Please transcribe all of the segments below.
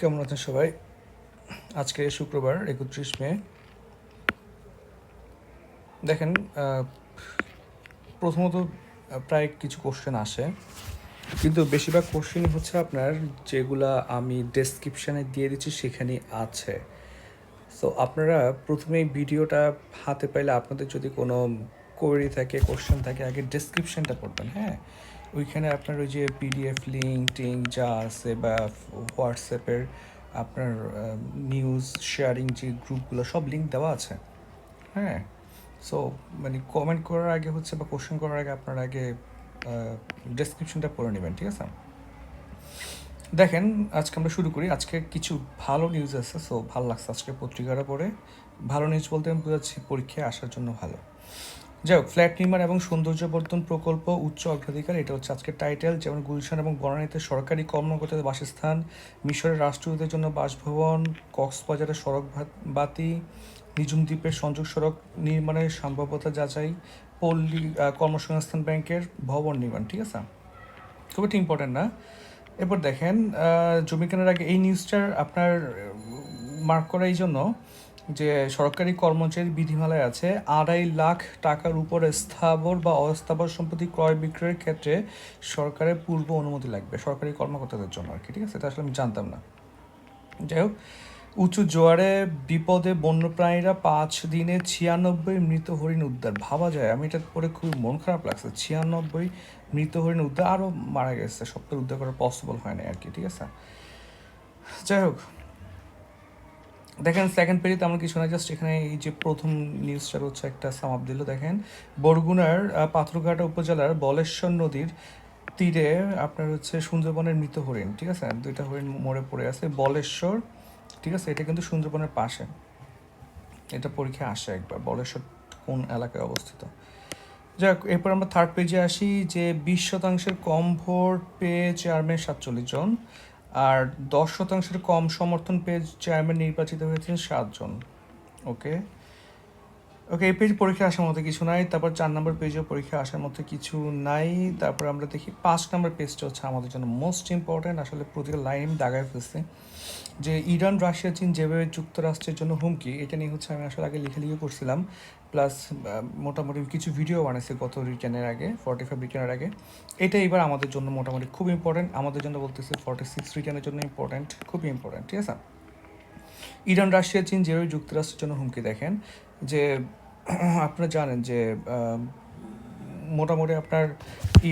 কেমন আছেন সবাই? আজকে শুক্রবার, একত্রিশ মে। দেখেন প্রথমত প্রায় কিছু কোশ্চেন আসে। কিন্তু বেশিরভাগ কোশ্চেন হচ্ছে আপনার যেগুলা আমি ডেসক্রিপশানে দিয়ে দিচ্ছি, সেখানেই আছে। সো আপনারা প্রথমে ভিডিওটা হাতে পাইলে আপনাদের যদি কোনো কোয়েরি থাকে কোশ্চেন থাকে, আগে ডেসক্রিপশনটা পড়বেন হ্যাঁ? ওইখানে আপনার ওই যে পিডিএফ লিঙ্ক টিঙ্ক যা আছে বা হোয়াটসঅ্যাপের আপনার নিউজ শেয়ারিং যে গ্রুপগুলো সব লিঙ্ক দেওয়া আছে। হ্যাঁ? সো মানে কমেন্ট করার আগে হচ্ছে বা কোশ্চেন করার আগে আপনার আগে ডেসক্রিপশনটা পড়ে নেবেন, ঠিক আছে? দেখেন, আজকে আমরা শুরু করি। আজকে কিছু ভালো নিউজ আছে সো ভালো লাগছে আজকে পত্রিকাটা পড়ে। ভালো নিউজ বলতে আমি বোঝাচ্ছি পরীক্ষায় আসার জন্য ভালো। যাই হোক, ফ্ল্যাট নির্মাণ এবং সৌন্দর্যবর্ধন প্রকল্প উচ্চ অগ্রাধিকার, এটা হচ্ছে আজকের টাইটেল যেমন গুলশান এবং বনানীতে সরকারি কর্মকর্তাদের বাসস্থান, মিশরের রাষ্ট্রদূতের জন্য বাসভবন, কক্সবাজারের সড়ক বাতি, নিঝুম দ্বীপের সংযোগ সড়ক নির্মাণের সম্ভাব্যতা যাচাই, পল্লী কর্মসংস্থান ব্যাংকের ভবন নির্মাণ, ঠিক আছে? খুব একটা ইম্পর্টেন্ট না। এরপর দেখেন জমি কেনার আগে এই নিউজটার আপনার মার্ক করা এই জন্য যে সরকারি কর্মচারী বিধিমালায় আছে, আড়াই লাখ টাকার উপর স্থাবর বা অস্থাবর সম্পত্তি ক্রয় বিক্রয়ের ক্ষেত্রে সরকারের পূর্ব অনুমতি লাগবে, সরকারি কর্মকর্তাদের জন্য আর কি ঠিক আছে? এটা আসলে আমি জানতাম না। যাই হোক, উঁচু জোয়ারে, বিপদে বন্যপ্রাণীরা পাঁচ দিনে ছিয়ানব্বই মৃত হরিণ উদ্ধার। ভাবা যায়, আমি এটা পরে খুবই মন খারাপ লাগছে। ছিয়ানব্বই মৃত হরিণ উদ্ধার, আরও মারা গেছে, সবটা উদ্ধার করা পসিবল হয় না আর কি ঠিক আছে? যাই হোক দেখেন সেকেন্ড পেজে তেমন কিছু না জাস্ট এখানে এই যে প্রথম নিউজটার হচ্ছে একটা সামাপ দিল। দেখেন, বরগুনার পাথরঘাটা উপজেলার বলেশ্বর নদীর তীরে আপনার হচ্ছে সুন্দরবনের মৃত হরিণ, ঠিক আছে? দুইটা হরিণ মরে পড়ে আছে। বলেশ্বর, ঠিক আছে? এটা কিন্তু সুন্দরবনের পাশে। এটা পরীক্ষা আসে একবার, বলেশ্বর কোন এলাকায় অবস্থিত। যাক, এরপর আমরা থার্ড পেজে আসি যে বিশ শতাংশের কম ভোট পেয়ে চেয়ারম্যান সাতচল্লিশ জন। আর দশ শতাংশের কম সমর্থন পেয়ে চেয়ারম্যান নির্বাচিত হয়েছেন সাতজন। ওকে ওকে এই পেজ পরীক্ষা আসার মতো কিছু নাই, তারপর চার নম্বর পেজেও পরীক্ষা আসার মতো কিছু নাই, তারপর আমরা দেখি পাঁচ নম্বর পেজটা হচ্ছে আমাদের জন্য মোস্ট ইম্পর্ট্যান্ট আসলে প্রতিটা লাইন দাগায় ফেলছি। যে ইরান, রাশিয়া, চীন যেভাবে যুক্তরাষ্ট্রের জন্য হুমকি, এটা নিয়ে হচ্ছে আমি আসলে আগে লিখে লিখে করছিলাম। প্লাস মোটামুটি কিছু ভিডিও বানাইছে গত রিটার্নের আগে ফর্টি ফাইভ রিটার্নের আগে। এটা এবার আমাদের জন্য মোটামুটি খুব ইম্পর্টেন্ট আমাদের জন্য বলতেছে ফর্টি সিক্স রিটার্নের জন্য ইম্পর্টেন্ট খুবই ইম্পর্টেন্ট ঠিক আছে? ইরান, রাশিয়া, চীন, যেভাবে যুক্তরাষ্ট্রের জন্য হুমকি দেখেন, যে, আপনারা জানেন যে মোটামুটি আপনার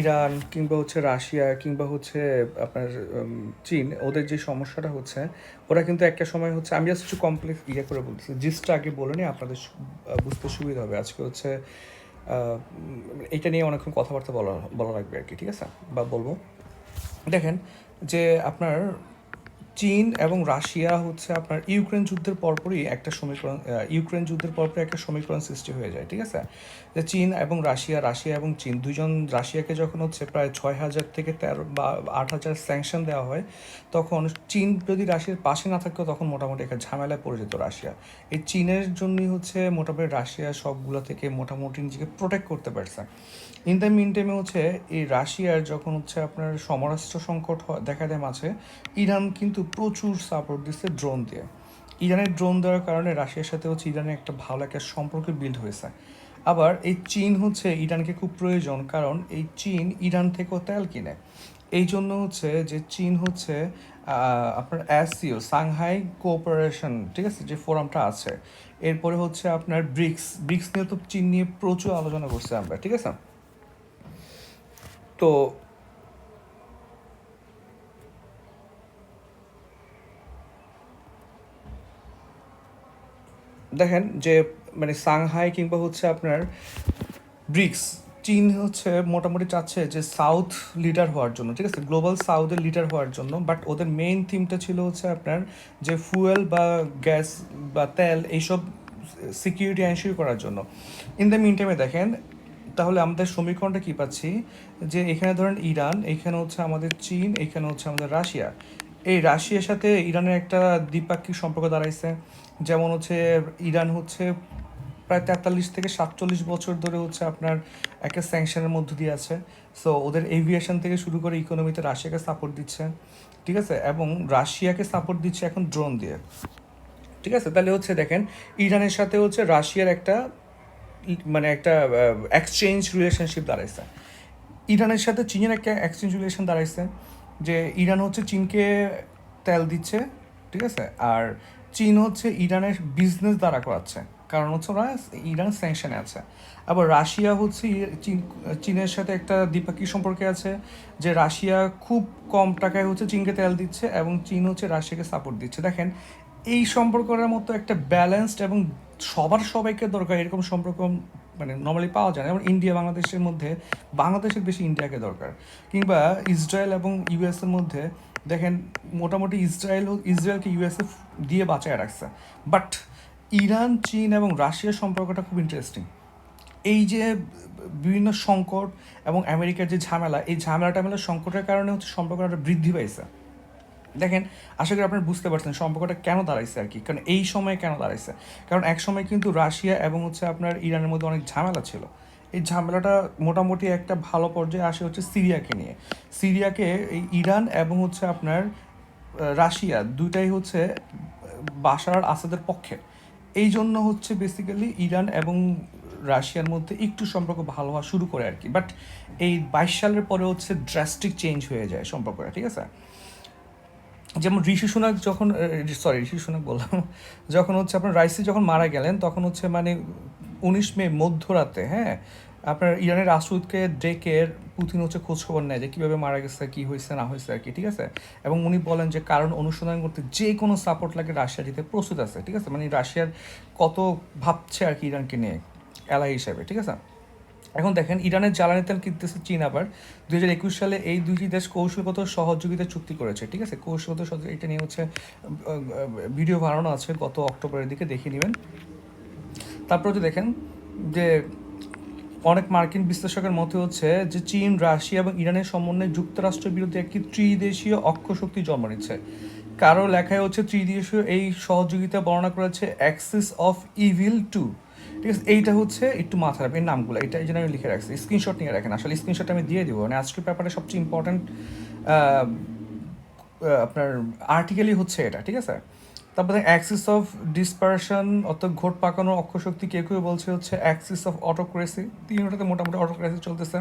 ইরান কিংবা হচ্ছে রাশিয়া কিংবা হচ্ছে আপনার চীন, ওদের যে সমস্যাটা হচ্ছে, ওরা কিন্তু একটা সময় হচ্ছে, আমি জাস্ট একটু কমপ্লেক্স ইয়ে করে বলতেছি জিসটা আগে বলে নিই আপনাদের বুঝতে সুবিধা হবে। আজকে হচ্ছে এটা নিয়ে অনেকক্ষণ কথাবার্তা বলা বলা লাগবে আর কি, ঠিক আছে? বা বলব। দেখেন যে আপনার চীন এবং রাশিয়া হচ্ছে আপনার ইউক্রেন যুদ্ধের পরপরই একটা সমীকরণ ইউক্রেন যুদ্ধের পরপরই একটা সমীকরণ সৃষ্টি হয়ে যায়, ঠিক আছে? যে চীন এবং রাশিয়া রাশিয়া এবং চীন দুজন রাশিয়াকে যখন হচ্ছে প্রায় ছয় হাজার থেকে তেরো বা আট হাজার স্যাংশন দেওয়া হয়, তখন চীন যদি রাশিয়ার পাশে না থাকতো, তখন মোটামুটি একটা ঝামেলায় পড়ে যেত রাশিয়া। এই চীনের জন্যই হচ্ছে মোটামুটি রাশিয়া সবগুলো থেকে মোটামুটি নিজেকে প্রোটেক্ট করতে পারছে। ইন দ্য মিন টাইমে হচ্ছে এই রাশিয়ার যখন হচ্ছে আপনার সমরাষ্ট্র সংকট দেখা দেয় মাঝে, ইরান কিন্তু প্রচুর সাপোর্ট দিচ্ছে ড্রোন দিয়ে। ইরানের ড্রোন দেওয়ার কারণে রাশিয়ার সাথে হচ্ছে ইরানের একটা ভালো একটা সম্পর্ক বিল্ড হয়েছে। আবার এই চীন হচ্ছে ইরানকে খুব প্রয়োজন, কারণ এই চীন ইরান থেকেও তেল কিনে। এই জন্য হচ্ছে যে চীন হচ্ছে আপনার অ্যাসিও সাংহাই কোঅপারেশন, ঠিক আছে, যে ফোরামটা আছে। এরপরে হচ্ছে আপনার ব্রিক্স ব্রিক্স নিয়ে তো চীন নিয়ে প্রচুর আলোচনা করছি আমরা, ঠিক আছে? তো দেখেন যে মানে সাংহাই কিংবা হচ্ছে আপনার ব্রিক্স, চীন হচ্ছে মোটামুটি চাচ্ছে যে সাউথ লিডার হওয়ার জন্য, ঠিক আছে? গ্লোবাল সাউথের লিডার হওয়ার জন্য, বাট ওদের মেইন থিমটা ছিল হচ্ছে আপনার যে ফুয়েল বা গ্যাস বা তেল এইসব সিকিউরিটি এনশিওর করার জন্য। ইন দ্য মিন টাইমে দেখেন, তাহলে আমাদের সমীকরণটা কি পাচ্ছি? যে এখানে ধরেন ইরান, এখানে হচ্ছে আমাদের চীন, এখানে হচ্ছে আমাদের রাশিয়া। এই রাশিয়ার সাথে ইরানের একটা দ্বিপাক্ষিক সম্পর্ক দাঁড়াইছে। যেমন হচ্ছে ইরান হচ্ছে প্রায় তেতাল্লিশ থেকে সাতচল্লিশ বছর ধরে হচ্ছে আপনার একটা স্যাংশনের মধ্য দিয়ে আছে। সো ওদের এভিয়েশন থেকে শুরু করে ইকোনমিতে রাশিয়াকে সাপোর্ট দিচ্ছে, ঠিক আছে? এবং রাশিয়াকে সাপোর্ট দিচ্ছে এখন ড্রোন দিয়ে, ঠিক আছে? তাহলে হচ্ছে দেখেন, ইরানের সাথে হচ্ছে রাশিয়ার একটা মানে একটা এক্সচেঞ্জ রিলেশনশিপ দাঁড়াইছে। ইরানের সাথে চীনের একটা এক্সচেঞ্জ রিলেশন দাঁড়াইছে যে ইরান হচ্ছে চীনকে তেল দিচ্ছে, ঠিক আছে? আর চীন হচ্ছে ইরানের বিজনেস দ্বারা করাচ্ছে। কারণ হচ্ছে ওরা ইরান স্যাংশনে আছে। আবার রাশিয়া হচ্ছে চীন, চীনের সাথে একটা দ্বিপাক্ষিক সম্পর্কে আছে যে রাশিয়া খুব কম টাকায় হচ্ছে চীনকে তেল দিচ্ছে এবং চীন হচ্ছে রাশিয়াকে সাপোর্ট দিচ্ছে। দেখেন, এই সম্পর্কের মতো একটা ব্যালেন্সড এবং সবার সবাইকে দরকার এরকম সম্পর্ক মানে নর্মালি পাওয়া যায় না। যেমন ইন্ডিয়া, বাংলাদেশের মধ্যে, বাংলাদেশের বেশি ইন্ডিয়াকে দরকার। কিংবা ইসরায়েল এবং ইউএসের মধ্যে দেখেন, মোটামুটি ইসরায়েল ইসরায়েলকে ইউএসএ দিয়ে বাঁচায় রাখছে। বাট ইরান, চীন এবং রাশিয়ার সম্পর্কটা খুব ইন্টারেস্টিং এই যে বিভিন্ন সংকট এবং আমেরিকার যে ঝামেলা, এই ঝামেলা টামেলা সংকটের কারণে হচ্ছে সম্পর্কটা বৃদ্ধি পাইছে। দেখেন, আশা করি আপনারা বুঝতে পারছেন সম্পর্কটা কেন দাঁড়াইছে আর কি, কারণ এই সময়ে কেন দাঁড়াইছে? কারণ এক সময় কিন্তু রাশিয়া এবং হচ্ছে আপনার ইরানের মধ্যে অনেক ঝামেলা ছিল। এই ঝামেলাটা মোটামুটি একটা ভালো পর্যায়ে আসে হচ্ছে সিরিয়াকে নিয়ে। সিরিয়াকে এই ইরান এবং হচ্ছে আপনার রাশিয়া দুইটাই হচ্ছে বাশার আসাদের পক্ষে। এই জন্য হচ্ছে বেসিক্যালি ইরান এবং রাশিয়ার মধ্যে একটু সম্পর্ক ভালো হওয়া শুরু করে আর কি। বাট এই বাইশ সালের পরে হচ্ছে ড্রাস্টিক চেঞ্জ হয়ে যায় সম্পর্কটা, ঠিক আছে? যেমন ঋষি সুনাক যখন সরি ঋষি সুনাক বললাম। যখন হচ্ছে আপনার রাইসি যখন মারা গেলেন, তখন হচ্ছে মানে উনিশ মে মধ্যরাতে হ্যাঁ? আপনার ইরানের রাসুদকে ডেকে পুতিন হচ্ছে খোঁজখবর নেয় যে কীভাবে মারা গেছে, কী হয়েছে, না হয়েছে আর কি, ঠিক আছে? এবং উনি বলেন যে কারণ অনুসন্ধান করতে যে কোনো সাপোর্ট লাগে রাশিয়া দিতে প্রস্তুত আছে, ঠিক আছে? মানে রাশিয়ার কত ভাবছে আর কি ইরানকে নিয়ে এলাই হিসাবে, ঠিক আছে? এখন দেখেন, ইরানের জ্বালানি তেল কিনতেছে চীন আবার। দুই হাজার একুশ সালে এই দুইটি দেশ কৌশলগত সহযোগিতা চুক্তি করেছে, ঠিক আছে? কৌশলগত সহযোগিতা, এটা নিয়ে হচ্ছে ভিডিও বানানো আছে, গত অক্টোবরের দিকে দেখিয়ে নেবেন। তারপর যদি দেখেন যে অনেক মার্কিন বিশ্লেষকের মতে হচ্ছে যে চীন, রাশিয়া এবং ইরানের সমন্বয়ে যুক্তরাষ্ট্রের বিরুদ্ধে একটি ত্রিদেশীয় অক্ষশক্তি জন্ম নিচ্ছে। কারও লেখায় হচ্ছে ত্রিদেশীয় এই সহযোগিতা বর্ণনা করেছে অ্যাক্সিস অফ ইভিল টু ঠিক আছে, এইটা হচ্ছে একটু মাথা রাখবেন এই নামগুলো, এটা এই জন্য আমি লিখে রাখছি। স্ক্রিনশট নিয়ে রাখেন, আসলে স্ক্রিনশট আমি দিয়ে দিব। মানে আজকের ব্যাপারে সবচেয়ে ইম্পর্ট্যান্ট আপনার আর্টিকেলই হচ্ছে এটা, ঠিক আছে? তারপরে অ্যাক্সিস অফ ডিসপারশন অর্থাৎ ঘোট পাকানোর অক্ষশক্তি কেউ কেউ বলছে হচ্ছে অ্যাক্সিস অফ অটোক্রেসি তিনটাতে মোটামুটি অটোক্রেসি চলতেছে।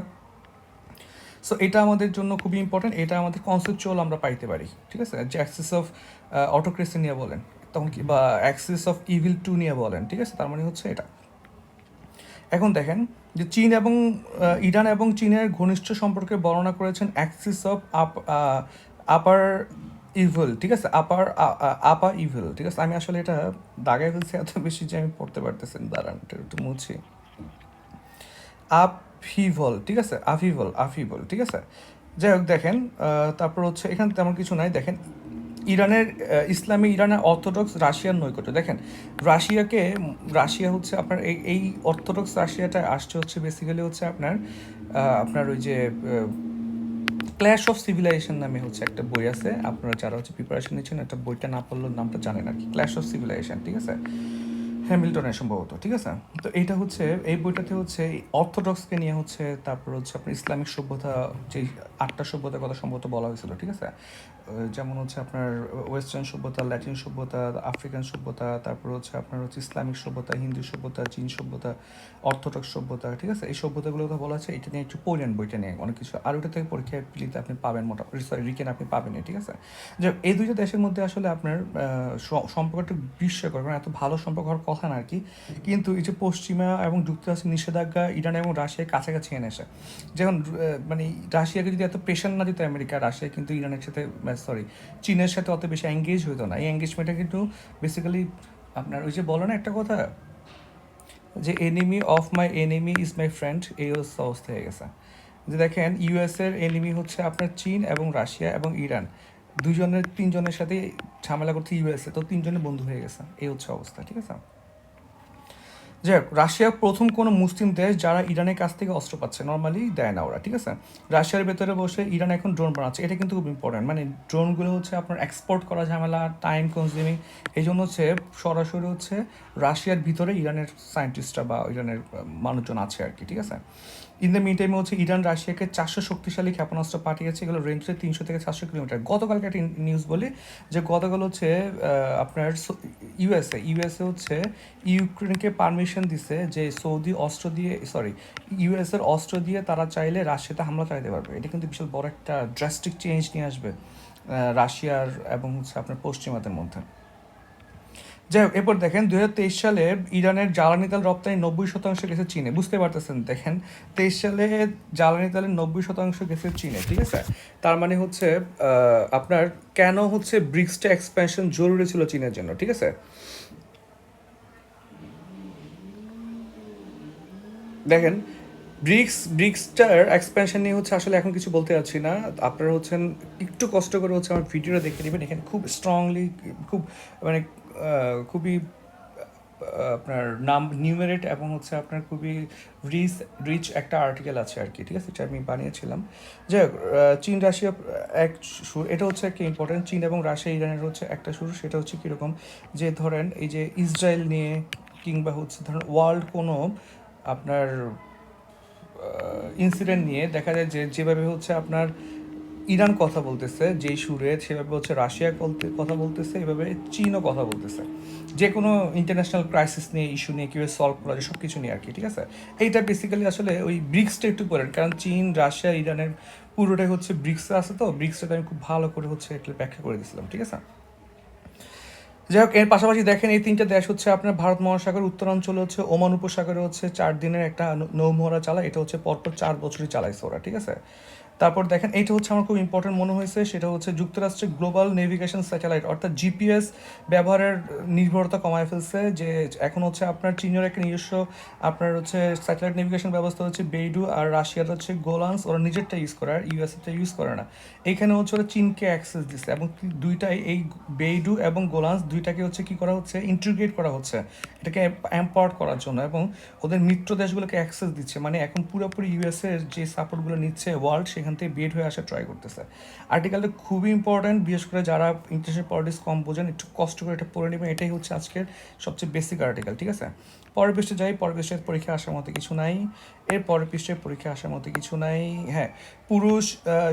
সো এটা আমাদের জন্য খুবই ইম্পর্টেন্ট এটা আমাদের কনসেপচুয়াল আমরা পাইতে পারি, ঠিক আছে? যে অ্যাক্সিস অফ অটোক্রেসি নিয়ে বলেন, তখন কি, বা অ্যাক্সিস অফ ইভিল টু নিয়ে বলেন, ঠিক আছে? তার মানে হচ্ছে এটা। এখন দেখেন যে চীন এবং ইরান এবং চীনের ঘনিষ্ঠ সম্পর্কে বর্ণনা করেছেন axis of up upper evil ঠিক আছে? আপার আপা ইভেল ঠিক আছে? আমি আসলে এটা দাগায় ফেলছি, এত বেশি যে আমি পড়তে পারতেছেন দাঁড়ান একটু মুছি। আফিভল ঠিক আছে? আফিভল আফিভল ঠিক আছে? যাই হোক, দেখেন তারপর হচ্ছে, এখানে তেমন কিছু নাই। দেখেন, ইরানের ইসলামী, ইরানের অর্থোডক্স রাশিয়ার নৈকট্য। দেখেন, রাশিয়াকে, রাশিয়া হচ্ছে আপনার এই এই অর্থোডক্স রাশিয়াটা আসছে হচ্ছে বেসিক্যালি হচ্ছে আপনার আপনার ওই যে ক্ল্যাশ অফ সিভিলাইজেশন নামে হচ্ছে একটা বই আছে। আপনারা যারা হচ্ছে প্রিপারেশন নিচ্ছেন, একটা বইটা না পড়লেও নামটা জানেন আর কি ক্ল্যাশ অফ সিভিলাইজেশন ঠিক আছে? হ্যামিল্টনের সম্ভবত, ঠিক আছে? তো এইটা হচ্ছে, এই বইটাতে হচ্ছে অর্থোডক্সকে নিয়ে হচ্ছে, তারপর হচ্ছে আপনার ইসলামিক সভ্যতা যে আটটা সভ্যতার কথা সম্ভবত বলা হয়েছিল, ঠিক আছে? যেমন হচ্ছে আপনার ওয়েস্টার্ন সভ্যতা ল্যাটিন সভ্যতা আফ্রিকান সভ্যতা, তারপর হচ্ছে আপনার হচ্ছে ইসলামিক সভ্যতা হিন্দু সভ্যতা চীন সভ্যতা অর্থোডক্স সভ্যতা, ঠিক আছে? এই সভ্যতাগুলো কথা বলা আছে এটা নিয়ে একটু পড়েন বইটা নিয়ে। অনেক কিছু। আর ওটা থেকে পরীক্ষায় প্লিতে আপনি পাবেন মোটামুটি সরি রিকেন আপনি পাবেন ঠিক আছে? যে এই দুইটা দেশের মধ্যে আসলে আপনার সম্পর্কটা বিস্ময়কর, কারণ এত ভালো সম্পর্ক হওয়ার কথা না আর কি। কিন্তু এই যে পশ্চিমা এবং যুক্তরাষ্ট্রের নিষেধাজ্ঞা, ইরান এবং রাশিয়ার কাছাকাছি এনে এসে যেমন মানে রাশিয়াকে যদি এত প্রেশার না দিত আমেরিকা, রাশিয়া কিন্তু ইরানের সাথে সরি চীনের সাথে অত বেশি এঙ্গেজ হতো না। এই এঙ্গেজমেন্টটা কিন্তু বেসিক্যালি আপনার ওই যে বলো না একটা কথা? যে enemy of my enemy is my friend এই অবস্থা হয়ে গেছে। যে দেখেন ইউএস এর এনিমি হচ্ছে আপনার চীন এবং রাশিয়া এবং ইরান। দুজনের তিনজনের সাথে ঝামেলা করতে ইউএসএ তো তিনজনের বন্ধু হয়ে গেছে। এই হচ্ছে অবস্থা, ঠিক আছে? হোক রাশিয়া প্রথম কোনো মুসলিম দেশ যারা ইরানের কাছ থেকে অস্ত্র পাচ্ছে নর্মালি দেয় না ওরা, ঠিক আছে? রাশিয়ার ভেতরে বসে ইরান এখন ড্রোন বানাচ্ছে, এটা কিন্তু খুব ইম্পর্টেন্ট মানে ড্রোনগুলো হচ্ছে আপনার এক্সপোর্ট করা ঝামেলা টাইম কনজিউমিং এই জন্য হচ্ছে সরাসরি হচ্ছে রাশিয়ার ভিতরে ইরানের সায়েন্টিস্টরা বা ইরানের মানুষজন আছে আর কি, ঠিক আছে? ইন দ্য মিন টাইমে হচ্ছে ইরান রাশিয়াকে চারশো শক্তিশালী ক্ষেপণাস্ত্র পাঠিয়েছে, এগুলো রেঞ্জ তিনশো থেকে চারশো কিলোমিটার। গতকালকে একটা নিউজ বলি, যে গতকাল হচ্ছে আপনার ইউএসএ ইউএসএ হচ্ছে ইউক্রেনকে পারমিশন দিছে যে সৌদি, অস্ত্র দিয়ে সরি ইউএসের অস্ত্র দিয়ে তারা চাইলে রাশিয়াতে হামলা চালাতে পারবে। এটা কিন্তু বিশাল বড় একটা ড্রাস্টিক চেঞ্জ নিয়ে আসবে রাশিয়ার এবং হচ্ছে আপনার পশ্চিমাদের মধ্যে। যাই হোক, এরপর দেখেন, দুই হাজার তেইশ সালে ইরানের জ্বালানি তেল রপ্তানি নব্বই শতাংশ গেছে চীনে। বুঝতে পারতেছেন, দেখেন, তেইশ সালে জ্বালানি তেলের নব্বই শতাংশ গেছে চীনে, ঠিক আছে? তার মানে হচ্ছে আপনার কেন হচ্ছে ব্রিক্সটা এক্সপ্যানশন জরুরি ছিল চীনের জন্য, ঠিক আছে? দেখেন ব্রিক্স ব্রিক্সটার এক্সপ্যানশন নিয়ে হচ্ছে আসলে এখন কিছু বলতে যাচ্ছি না। আপনারা হচ্ছেন, একটু কষ্ট করে হচ্ছে আমার ভিডিওটা দেখে নেবেন। এখানে খুব স্ট্রংলি খুব মানে খুবই আপনার নাম নিউমেরেট এবং হচ্ছে আপনার খুবই রিচ রিচ একটা আর্টিকেল আছে আর কি, ঠিক আছে? এটা আমি বানিয়েছিলাম। যাই হোক চীন, রাশিয়া, এক সুর এটা হচ্ছে একটা ইম্পর্টেন্ট চীন এবং রাশিয়া ইরানের হচ্ছে একটা সুর সেটা হচ্ছে কীরকম? যে ধরেন, এই যে ইসরায়েল নিয়ে কিংবা হচ্ছে ধরেন ওয়ার্ল্ড কোনো আপনার ইনসিডেন্ট নিয়ে দেখা যায় যে যেভাবে হচ্ছে আপনার ইরান কথা বলতেছে, যেই সুরে সেভাবে হচ্ছে রাশিয়া বলতে- কথা বলতেছে, এভাবে চীনও কথা বলতেছে। যে কোনো ইন্টারন্যাশনাল ক্রাইসিস নিয়ে ইস্যু নিয়ে, কীভাবে সলভ করা যায় সব কিছু নিয়ে আর কি ঠিক আছে? এইটা বেসিক্যালি আসলে ওই ব্রিক্সটা একটু করেন কারণ চীন, রাশিয়া, ইরানের পুরোটাই হচ্ছে ব্রিক্সে আছে তো ব্রিক্সটা আমি খুব ভালো করে হচ্ছে একটু ব্যাখ্যা করে দিয়েছিলাম, ঠিক আছে? যাই হোক এর পাশাপাশি দেখেন এই তিনটা দেশ হচ্ছে আপনার ভারত মহাসাগর, উত্তরাঞ্চলে হচ্ছে, ওমান উপসাগরে হচ্ছে, চার দিনের একটা নৌমহড়া চালা এটা হচ্ছে পরপর চার বছরই চালাইছে ওরা ঠিক আছে? তারপর দেখেন, এইটা হচ্ছে আমার খুব ইম্পর্টেন্ট মনে হয়েছে, সেটা হচ্ছে যুক্তরাষ্ট্রের গ্লোবাল নেভিগেশন স্যাটেলাইট অর্থাৎ জিপিএস ব্যবহারের নির্ভরতা কমায় ফেলছে, যে এখন হচ্ছে আপনার চীনের একটা নিজস্ব আপনার হচ্ছে স্যাটেলাইট নেভিগেশন ব্যবস্থা হচ্ছে বেইডু আর রাশিয়ার হচ্ছে গোলান্স ওরা নিজেরটা ইউজ করে, আর ইউএসএটা ইউজ করে না। এইখানে হচ্ছে ওরা চীনকে অ্যাক্সেস দিচ্ছে, এবং দুইটাই এই বেইডু এবং গোলান্স দুইটাকে হচ্ছে কি করা হচ্ছে ইন্টিগ্রেট করা হচ্ছে, এটাকে এম্পাওয়ার করার জন্য, এবং ওদের মিত্র দেশগুলোকে অ্যাক্সেস দিচ্ছে মানে এখন পুরোপুরি ইউএসএ যে সাপোর্টগুলো নিচ্ছে ওয়ার্ল্ড সেখান থেকে বেড হয়ে আসা ট্রাই করতেছে। আর্টিকেলটা খুবই ইম্পর্ট্যান্ট বিশেষ করে যারা ইন্টারন্যাশনাল পলিটিক্স কম বোঝেন, একটু কষ্ট করে এটা পড়ে নেবেন, এটাই হচ্ছে আজকের সবচেয়ে বেসিক আর্টিকেল ঠিক আছে? পরের পৃষ্ঠে যাই, পরের পৃষ্ঠের পরীক্ষা আসার মতো কিছু নাই। এর পরের পৃষ্ঠে পরীক্ষা আসার মতো কিছু নাই। হ্যাঁ পুরুষ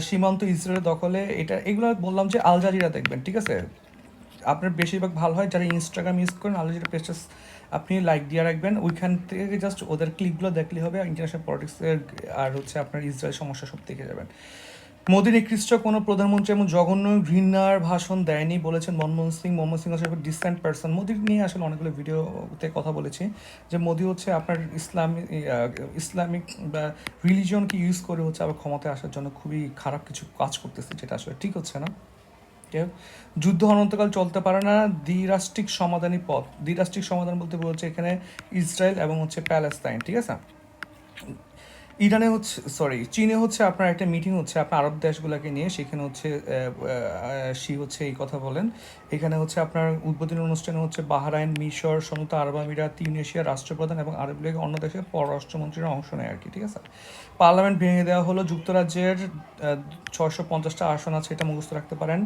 সীমান্ত ইসরায়েলের দখলে, এটা, এগুলো বললাম যে আল জাজিরা দেখবেন, ঠিক আছে? আপনার বেশিরভাগ ভালো হয় যারা ইনস্টাগ্রাম ইউজ করেন, আল জাজিরা পেজটা আপনি লাইক দিয়ে রাখবেন, ওইখান থেকে জাস্ট ওদের ক্লিপগুলো দেখলে হবে ইন্টারন্যাশনাল পলিটিক্সের আর হচ্ছে আপনার ইসরায়েল সমস্যা সব দেখে যাবেন। মোদী নিকৃষ্ট কোনো প্রধানমন্ত্রী এমন জঘন্য ঘৃণার ভাষণ দেয়নি বলেছেন মনমোহন সিং। মনমোহন সিং হচ্ছে ডিসেন্ট পার্সন মোদির নিয়ে আসলে অনেকগুলো ভিডিওতে কথা বলেছি যে মোদি হচ্ছে আপনার ইসলামিক ইসলামিক বা রিলিজিয়নকে ইউজ করে হচ্ছে আবার ক্ষমতায় আসার জন্য খুবই খারাপ কিছু কাজ করতেছে, যেটা আসলে ঠিক হচ্ছে না। যুদ্ধ অনন্তকাল চলতে পারে না, দ্বিরাষ্ট্রিক সমাধানই পথ। দ্বিরাষ্ট্রিক সমাধান বলতে বলছে এখানে ইসরায়েল এবং হচ্ছে প্যালেস্তাইন, ঠিক আছে? ইরানে হচ্ছে সরি চীনে হচ্ছে আপনার একটা মিটিং হচ্ছে, আপনার আরব দেশগুলোকে নিয়ে, সেখানে হচ্ছে সি হচ্ছে এই কথা বলেন। এখানে হচ্ছে আপনার উদ্বোধনী অনুষ্ঠানে হচ্ছে বাহরাইন, মিশর সংযুক্ত আরব আমিরাত তিউনেশিয়ার রাষ্ট্রপ্রধান এবং আরব লীগের অন্য দেশের পররাষ্ট্রমন্ত্রীরা অংশ নেয় আর কি, ঠিক আছে? পার্লামেন্ট ভেঙে দেওয়া হলো, যুক্তরাজ্যের ছয়শো পঞ্চাশটা আসন আছে, এটা মুখস্থ রাখতে পারেন।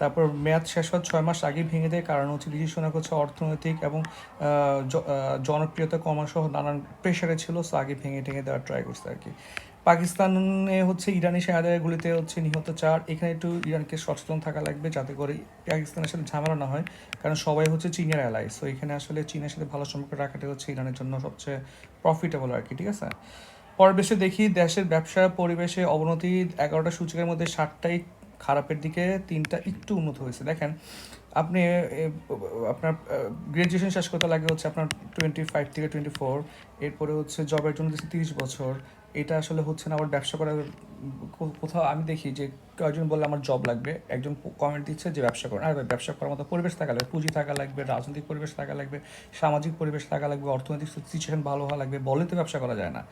তারপর মেয়াদ শেষ হওয়ার ছয় মাস আগে ভেঙে দেয়, কারণ হচ্ছে সোনাক হচ্ছে অর্থনৈতিক এবং জনপ্রিয়তা কমা সহ নানান প্রেশারে ছিল সো আগে ভেঙে টেঙে দেওয়ার ট্রাই করছে। আর কি পাকিস্তানে হচ্ছে ইরানি সেনাদের গুলিতে হচ্ছে নিহত চার। এখানে একটু ইরানকে সচেতন থাকা লাগবে যাতে করে পাকিস্তানের সাথে ঝামেলা না হয়, কারণ সবাই হচ্ছে চীনের অ্যালাই সো এখানে আসলে চীনের সাথে ভালো সম্পর্ক রাখাটাই হচ্ছে ইরানের জন্য সবচেয়ে প্রফিটেবল আর কি ঠিক আছে? পরের বেশে দেখি দেশের ব্যবসা, পরিবেশে অবনতি, এগারোটা সূচকের মধ্যে ষাটটাই খারাপের দিকে, তিনটা একটু উন্নত হয়েছে। দেখেন, আপনি আপনার গ্র্যাজুয়েশন শেষ করতে লাগে হচ্ছে আপনার টোয়েন্টি ফাইভ থেকে টোয়েন্টি ফোর এরপরে হচ্ছে জবের জন্য দিচ্ছে তিরিশ বছর এটা আসলে হচ্ছে না, আবার ব্যবসা করার কোথাও আমি দেখি যে কয়েকজন বললে আমার জব লাগবে, একজন কমেন্ট দিচ্ছে যে ব্যবসা করেন। আর ব্যবসা করার মতো পরিবেশ থাকা লাগবে, পুঁজি থাকা লাগবে, রাজনৈতিক পরিবেশ থাকা লাগবে, সামাজিক পরিবেশ থাকা লাগবে, অর্থনৈতিক সিচুয়েশন ভালো হওয়া লাগবে বলে তো ব্যবসা করা যায় না।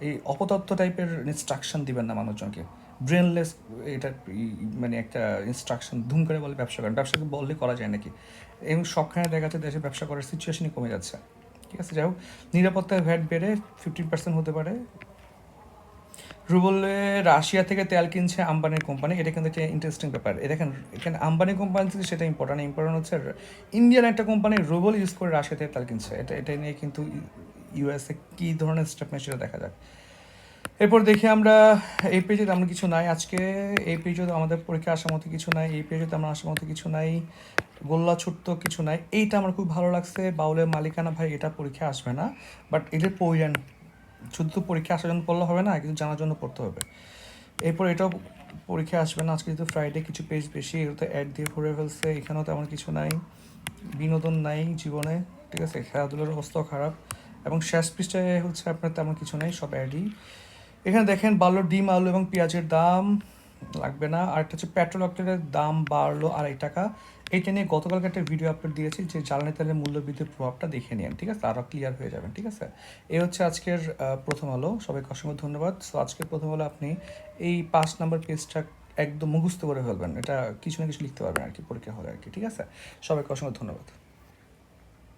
এই অপতত্ত্ব টাইপের ইনস্ট্রাকশন দিবেন না মানুষজনকে। ব্রেনলেস এটা মানে একটা ইনস্ট্রাকশন ধুম করে বলে ব্যবসা করেন। ব্যবসাকে বললে করা যায় নাকি? এবং সবখানে দেখা যাচ্ছে দেশে ব্যবসা করার সিচুয়েশনই কমে যাচ্ছে। ঠিক আছে, যাই হোক, নিরাপত্তার ভ্যাট বেড়ে ফিফটিন পার্সেন্ট হতে পারে। রুবলে রাশিয়া থেকে তেল কিনছে আম্বানির কোম্পানি। এটা কিন্তু একটা ইন্টারেস্টিং ব্যাপার। দেখেন, এখানে আম্বানি কোম্পানি থেকে সেটা ইম্পর্টেন্ট ইম্পর্টেন্ট হচ্ছে। ইন্ডিয়ান একটা কোম্পানি রুবল ইউজ করে রাশিয়া থেকে তেল কিনছে। এটা এটা নিয়ে কিন্তু ইউএসএ কী ধরনের স্টেপ নেয় সেটা দেখা যাক। এরপর দেখি আমরা, এই পেজে তেমন কিছু নাই। আজকে এই পেজে আমাদের পরীক্ষা আসার মতো কিছু নাই। এই পেজে তেমন আসার মতো কিছু নাই। গোল্লা ছোট্ট কিছু নাই। এইটা আমার খুব ভালো লাগছে। বাউলের মালিকানা ভাই এটা পরীক্ষা আসবে না। বাট এদের প্রয়োজন শুধু তো পরীক্ষা আসার জন্য পড়লে হবে না কিছু জানার জন্য পড়তে হবে। এরপর এটাও পরীক্ষা আসবে না, আজকে যেহেতু ফ্রাইডে কিছু পেজ বেশি এগুলোতে অ্যাড দিয়ে ভরে ফেলছে, এখানেও তেমন কিছু নাই, বিনোদন নাই জীবনে, ঠিক আছে? খেলাধুলার অবস্থাও খারাপ, এবং শেষ পৃষ্ঠায় হচ্ছে আপনার তেমন কিছু নেই, সব অ্যাডই এখানে দেখেন বাল্য ডিম, আলু এবং পেঁয়াজের দাম লাগবে না। আর একটা হচ্ছে পেট্রোল অক্টের দাম বাড়লো আড়াই টাকা। এইটা নিয়ে গতকালকে একটা ভিডিও আপলোড দিয়েছি যে জ্বালানি তেলের মূল্যবৃদ্ধির প্রভাবটা দেখে নিন, ঠিক আছে? আরও ক্লিয়ার হয়ে যাবেন ঠিক আছে? এ হচ্ছে আজকের প্রথম আলো। সবাইকে অসংখ্য ধন্যবাদ। সো আজকের প্রথম আলো আপনি এই পাঁচ নাম্বার পেজটা একদম মুখস্থ করে ফেলবেন। এটা কিছু না কিছু লিখতে পারবেন আর কি, পরীক্ষা হলে আর কি, ঠিক আছে? সবাইকে অসংখ্য ধন্যবাদ।